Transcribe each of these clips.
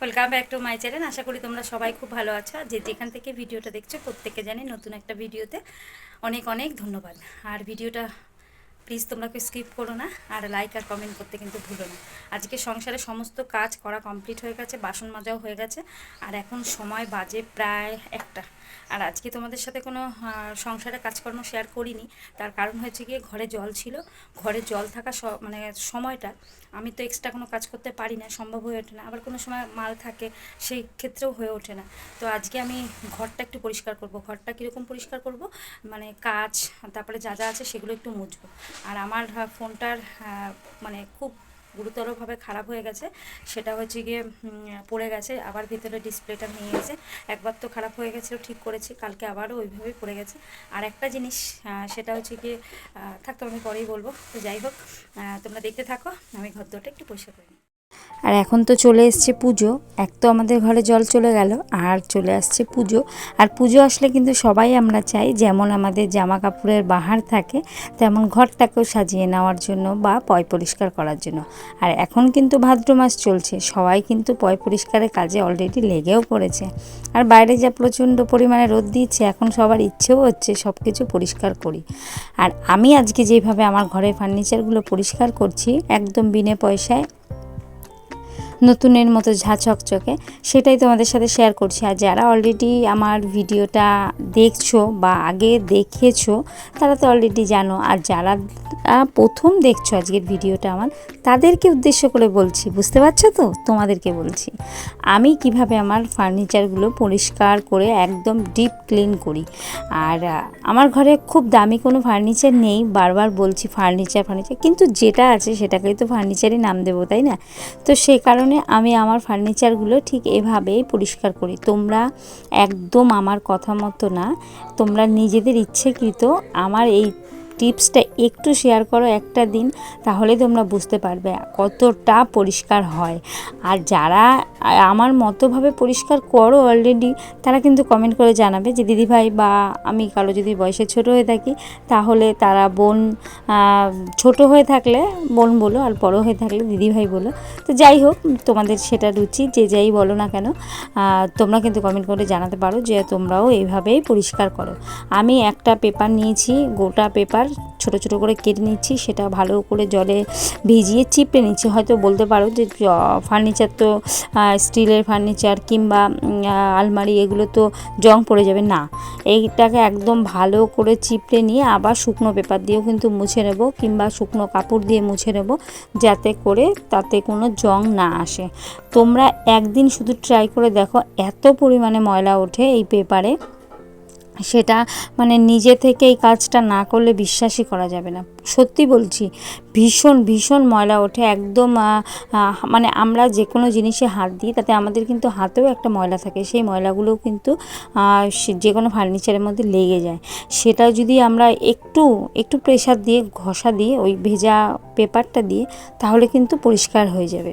Welcome back to my channel আশা করি তোমরা সবাই খুব ভালো আছো। যে যেখান থেকে ভিডিওটা দেখছ প্রত্যেকে জানি নতুন একটা ভিডিওতে অনেক অনেক ধন্যবাদ। আর ভিডিওটা প্লিজ তোমরা কেউ স্কিপ করো না, আর লাইক আর কমেন্ট করতে কিন্তু ভুলো না। আজকে সংসারে সমস্ত কাজ করা কমপ্লিট হয়ে গেছে, বাসন মাজাও হয়ে গেছে, আর এখন সময় বাজে প্রায় একটা। আর আজকে তোমাদের সাথে কোনো সংসারে কাজকর্ম শেয়ার করিনি, তার কারণ হয়েছে গিয়ে ঘরে জল ছিল। ঘরে জল থাকা মানে সময়টা, আমি তো এক্সট্রা কোনো কাজ করতে পারি না, সম্ভব হয়ে ওঠে না। আবার কোনো সময় মাল থাকে, সেই ক্ষেত্রেও হয়ে ওঠে না। তো আজকে আমি ঘরটা একটু পরিষ্কার করব। ঘরটা কীরকম পরিষ্কার করব? মানে কাজ, তারপরে যা যা আছে সেগুলো একটু মুছবো। আর আমার ফোনটার মানে খুব গুরুতরভাবে খারাপ হয়ে গেছে। সেটা হচ্ছে গিয়ে পড়ে গেছে, আবার ভিতরে ডিসপ্লেটা ভেঙে গেছে। একবার তো খারাপ হয়ে গেছিল, ঠিক করেছি, কালকে আবারও ওইভাবেই পড়ে গেছে। আর একটা জিনিস সেটা হচ্ছে গিয়ে থাকতো আমি পরেই বলব। তো যাই হোক তোমরা দেখতে থাকো, আমি ঘর দুটো একটু পরিষ্কার করে আর এখন তো চলে এসছে পুজো। এক তো আমাদের ঘরে জল চলে গেল, আর চলে আসছে পুজো। আর পুজো আসলে কিন্তু সবাই আমরা চাই, যেমন আমাদের জামা কাপড়ের বাহার থাকে, তেমন ঘরটাকেও সাজিয়ে নেওয়ার জন্য বা পয় পরিষ্কার করার জন্য। আর এখন কিন্তু ভাদ্র মাস চলছে, সবাই কিন্তু পয় পরিষ্কারের কাজে অলরেডি লেগেও পড়েছে। আর বাইরে যা প্রচণ্ড পরিমাণে রোদ দিচ্ছে, এখন সবার ইচ্ছেও হচ্ছে সব কিছু পরিষ্কার করি। আর আমি আজকে যেভাবে আমার ঘরের ফার্নিচারগুলো পরিষ্কার করছি, একদম বিনে পয়সায় নতুনের মতো ঝা চকচকে, সেটাই তোমাদের সাথে শেয়ার করছি। আর যারা অলরেডি আমার ভিডিওটা দেখছ বা আগে দেখেছ, তারা তো অলরেডি জানো। আর যারা প্রথম দেখছ আজকের ভিডিওটা আমার, তাদেরকে উদ্দেশ্য করে বলছি, বুঝতে পারছ তো? তোমাদেরকে বলছি, আমি কীভাবে আমার ফার্নিচারগুলো পরিষ্কার করে একদম ডিপ ক্লিন করি। আর, আমার ঘরে খুব দামি কোনো ফার্নিচার নেই, বারবার বলছি ফার্নিচার ফার্নিচার কিন্তু যেটা আছে সেটাকেই তো ফার্নিচারই নাম দেবো, তাই না? তো সেই কারণে আমি আমার ফার্নিচারগুলো ঠিক এভাবেই পরিষ্কার করি। তোমরা একদম আমার কথা মতো না। তোমরা নিজেদের ইচ্ছেকৃত আমার এই টিপসটা একটু শেয়ার করো একটা দিন, তাহলে তোমরা বুঝতে পারবে কতটা পরিষ্কার হয়। আর যারা আমার মতোভাবে পরিষ্কার করো অলরেডি তারা কিন্তু কমেন্ট করে জানাবে যে দিদিভাই বা আমি কারও যদি বয়সে ছোট হয়ে থাকি, তাহলে তারা বোন ছোট হয়ে থাকলে বোন বলো আর বড় হয়ে থাকলে দিদিভাই বলো। তো যাই হোক, তোমাদের সেটা রুচি, যে যাই বলো না কেন তোমরা কিন্তু কমেন্ট করে জানাতে পারো যে তোমরাও এইভাবেই পরিষ্কার করো। আমি একটা পেপার নিয়েছি, গোটা পেপার ছোট ছোট করে কেটে নিচ্ছি, সেটা ভালো করে জলে ভিজিয়ে চিপড়ে নিচ্ছি। হয়তো বলতে পারো যে ফার্নিচার তো স্টিলের ফার্নিচার কিংবা আলমারি এগুলো তো জং পড়ে যাবে। না, এইটাকে একদম ভালো করে চিপড়ে নিয়ে আবার শুকনো পেপার দিয়েও কিন্তু মুছে নেব কিংবা শুকনো কাপড় দিয়ে মুছে নেব, যাতে করে তাতে কোনো জং না আসে। তোমরা একদিন শুধু ট্রাই করে দেখো, এত পরিমাণে ময়লা ওঠে এই পেপারে সেটা মানে নিজে থেকে এই কাজটা না করলে বিশ্বাসই করা যাবে না। সত্যি বলছি, ভীষণ ভীষণ ময়লা ওঠে, একদম মানে আমরা যে কোনো জিনিসে হাত দিই, তাতে আমাদের কিন্তু হাতেও একটা ময়লা থাকে, সেই ময়লাগুলোও কিন্তু যে কোনো ফার্নিচারের মধ্যে লেগে যায়। সেটা যদি আমরা একটু একটু প্রেশার দিয়ে ঘষা দিয়ে, ওই ভেজা পেপারটা দিয়ে, তাহলে কিন্তু পরিষ্কার হয়ে যাবে।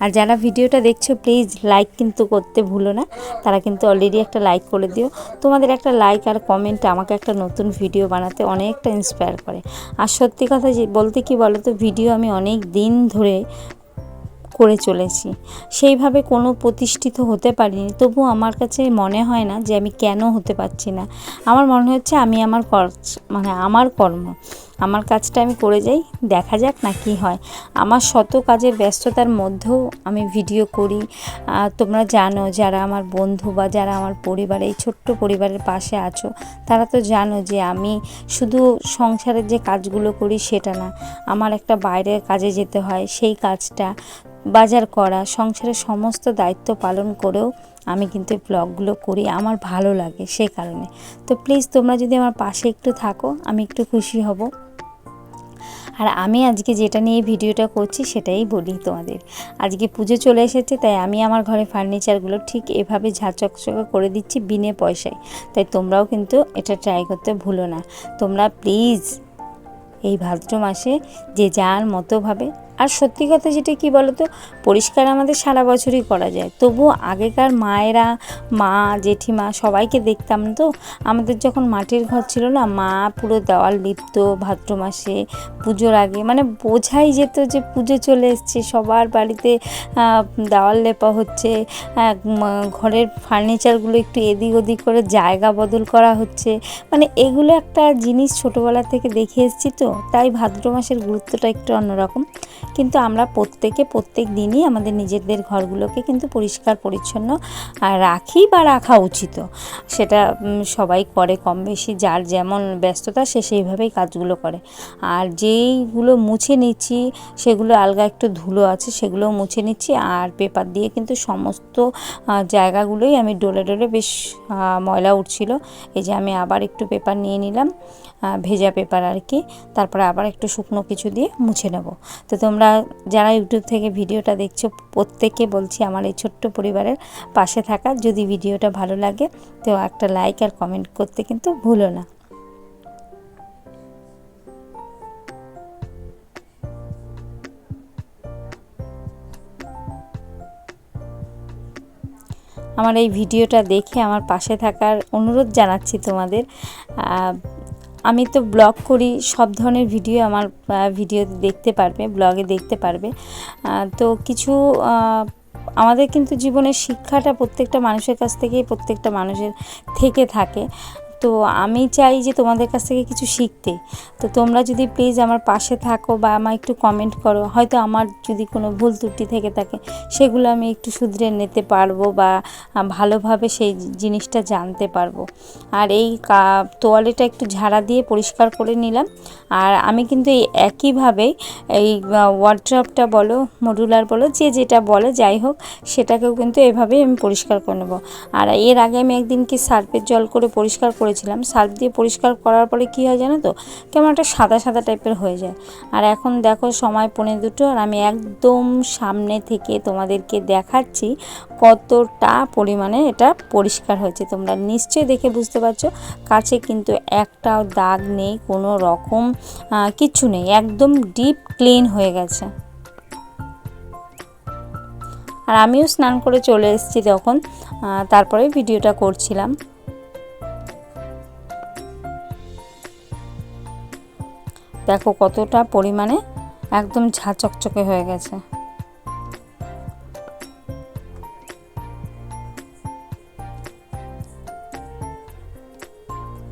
আর যারা ভিডিওটা দেখছ প্লিজ লাইক কিন্তু করতে ভুলো না। তারা কিন্তু অলরেডি একটা লাইক করে দিও। তোমাদের একটা লাইক আর কমেন্ট আমাকে একটা নতুন ভিডিও বানাতে অনেকটা ইন্সপায়ার করে। আর সত্যি কথা যে, বলতে কি বলো তো ভিডিও আমি অনেক দিন ধরে করে চলেছি। সেইভাবে কোনো প্রতিষ্ঠিত হতে পারিনি। তবু আমার কাছে মনে হয় না যে আমি কেন হতে পারছি না। আমার মনে হচ্ছে আমি আমার মানে আমার কর্ম। আমার কাজটা আমি করে যাই, দেখা যাক না কি হয়। আমার শত কাজের ব্যস্ততার মধ্যেও আমি ভিডিও করি। তোমরা জানো যারা আমার বন্ধু বা যারা আমার পরিবার, এই ছোট্ট পরিবারের পাশে আছো, তারা তো জানো যে আমি শুধু সংসারের যে কাজগুলো করি সেটা না, আমার একটা বাইরের কাজে যেতে হয়, সেই কাজটা বাজার করা, সংসারের সমস্ত দায়িত্ব পালন করেও আমি কিন্তু এই ব্লগগুলো করি, আমার ভালো লাগে সেই কারণে। তো প্লিজ তোমরা যদি আমার পাশে একটু থাকো, আমি একটু খুশি হব। আর আমি আজকে যেটা নিয়ে ভিডিওটা করছি সেটাই বলি তোমাদের। আজকে পুজো চলে এসেছে, তাই আমি আমার ঘরে ফার্নিচারগুলো ঠিক এভাবে ঝাঁচকচকে করে দিচ্ছি বিনে পয়সায়। তাই তোমরাও কিন্তু এটা ট্রাই করতে ভুলো না। তোমরা প্লিজ এই ভাদ্র মাসে যে যার মতোভাবে আর সত্যি কথা যেটা কি বলতো? পরিষ্কার আমাদের সারা বছরই করা যায়। তবুও আগেকার মায়েরা, মা, জেঠিমা সবাইকে দেখতাম তো, আমাদের যখন মাটির ঘর ছিল না, মা পুরো দেওয়াল লিপত ভাদ্র মাসে, পুজোর আগে মানে বোঝাই যেত যে পুজো চলে এসছে, সবার বাড়িতে দেওয়াল লেপা হচ্ছে ঘরের ফার্নিচারগুলো একটু এদিক ওদিক করে জায়গা বদল করা হচ্ছে। মানে এগুলো একটা জিনিস ছোটোবেলা থেকে দেখে এসেছি তো, তাই ভাদ্র মাসের গুরুত্বটা একটু অন্যরকম। কিন্তু আমরা প্রত্যেকে প্রত্যেক দিনই আমাদের নিজেদের ঘরগুলোকে কিন্তু পরিষ্কার, পরিচ্ছন্ন রাখি বা রাখা উচিত। সেটা সবাই করে কম বেশি, যার যেমন ব্যস্ততা সে সেইভাবেই কাজগুলো করে। আর যেইগুলো মুছে নিচ্ছি, সেগুলো আলগা একটু ধুলো আছে, সেগুলোও মুছে নিচ্ছি। আর পেপার দিয়ে কিন্তু সমস্ত জায়গাগুলোই আমি ডোলে ডলে বেশ ময়লা উঠছিল। এই যে আমি আবার একটু পেপার নিয়ে নিলাম ভেজা পেপার আর কি। তারপরে আবার একটু শুকনো কিছু দিয়ে মুছে নেব। তো তোমরা যারা ইউটিউব থেকে ভিডিওটা দেখছ, প্রত্যেককে বলছি আমার এই ছোট্ট পরিবারের পাশে থাকা। যদি ভিডিওটা ভালো লাগে, তো একটা লাইক আর কমেন্ট করতে কিন্তু ভুলো না। আমার এই ভিডিওটা দেখে আমার পাশে থাকার অনুরোধ জানাচ্ছি তোমাদের। আমি তো ব্লগ করি, সব ধরনের ভিডিও আমার ভিডিও দেখতে পারবে, ব্লগে দেখতে পারবে। তো কিছু আমাদের কিন্তু জীবনের শিক্ষাটা প্রত্যেকটা মানুষের কাছ থেকেই প্রত্যেকটা মানুষের থেকে থাকে। তো আমি চাই যে তোমাদের কাছ থেকে কিছু শিখতে। তো তোমরা যদি প্লিজ আমার পাশে থাকো বা আমার একটু কমেন্ট করো, হয়তো আমার যদি কোনো ভুল ত্রুটি থেকে থাকে, সেগুলো আমি একটু শুধরে নিতে পারব বা ভালোভাবে সেই জিনিসটা জানতে পারব। আর এই তোয়ালেটা একটু ঝাড়া দিয়ে পরিষ্কার করে নিলাম। আর আমি কিন্তু এই একইভাবেই এই ওয়ার্ড্রপটা বলো মডুলার বলো, যে যেটা বলে, যাই হোক, সেটাকেও কিন্তু এভাবেই আমি পরিষ্কার করে নেব। আর এর আগে আমি একদিন কি সার্ফের জল করে পরিষ্কার করেছিলাম। সার্ফ দিয়ে পরিষ্কার করার পরে কী হয় জানো তো? কেমন একটা সাদা সাদা টাইপের হয়ে যায়। আর এখন দেখো সময় পনে দুটো আর আমি একদম সামনে থেকে তোমাদেরকে দেখাচ্ছি কতটা পরিমাণে এটা পরিষ্কার হয়েছে। তোমরা নিশ্চয়ই দেখে বুঝতে পারছ। কাছে কিন্তু একটাও দাগ নেই, কোনো রকম কিচ্ছু নেই। একদম ডিপ ক্লিন হয়ে গেছে। আর আমিও স্নান করে চলে এসেছি তখন তারপরে ভিডিওটা করছিলাম। দেখো কতটা পরিমাণে একদম ঝা চকচকে হয়ে গেছে।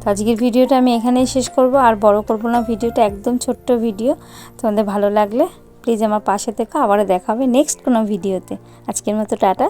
তো আজকের ভিডিওটা আমি এখানেই শেষ করব, আর বড় করব না, ভিডিওটা একদম ছোট্ট ভিডিও। তোমাদের ভালো লাগলে প্লিজ আমার পাশে থেকে, আবারও দেখাবে নেক্সট কোনো ভিডিওতে। আজকের মতো টাটা।